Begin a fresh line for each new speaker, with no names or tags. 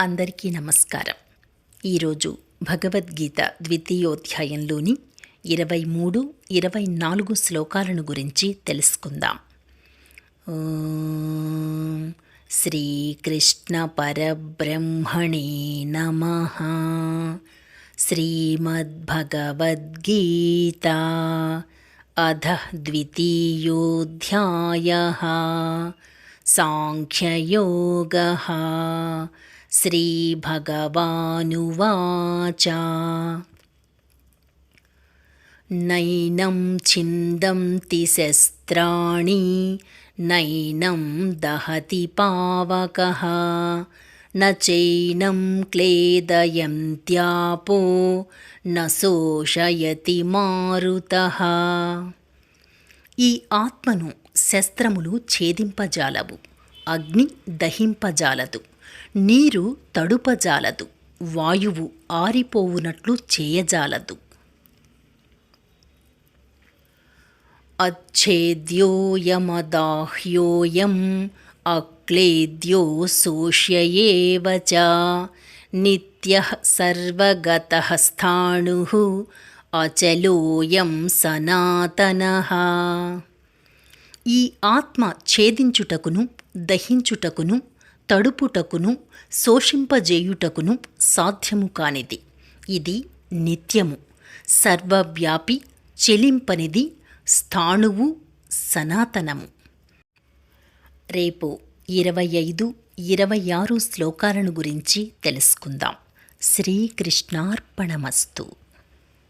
అందరికీ నమస్కారం. ఈరోజు భగవద్గీత ద్వితీయోధ్యాయంలోని ఇరవై మూడు ఇరవై నాలుగు శ్లోకాలను గురించి తెలుసుకుందాం. శ్రీకృష్ణ పరబ్రహ్మణే నమ. శ్రీమద్భగవద్గీత అధ ద్వితీయోధ్యాయ. సాంఖ్యయోగ. श्रीभगवानुवाच नैनं छिन्दन्ति शस्त्राणि नैनं दहति पावकः न चैनं क्लेदयन्त्यापो न శోషయతి మారుతః ఈ ఆత్మను శస్త్రములు ఛేదింపజాలవు అగ్ని దహింపజాలదు నీరు తడుపజాలదు వాయువు ఆరిపోవునట్లు చేయజాలదు. అచ్ఛేద్యోయమదాహ్యోయం అక్లేద్యో శోష్యయేవ నిత్య సర్వగత స్థాణు అచలోయం సనాతన. ఈ ఆత్మ ఛేదించుటకును దహించుటకును తడుపుటకును శోషింపజేయుటకును సాధ్యము కానిది. ఇది నిత్యము. సర్వవ్యాపి చెలింపనిది స్థాణువు సనాతనము. రేపు ఇరవై ఐదు ఇరవై ఆరు శ్లోకాలను గురించి తెలుసుకుందాం. శ్రీకృష్ణార్పణమస్తు.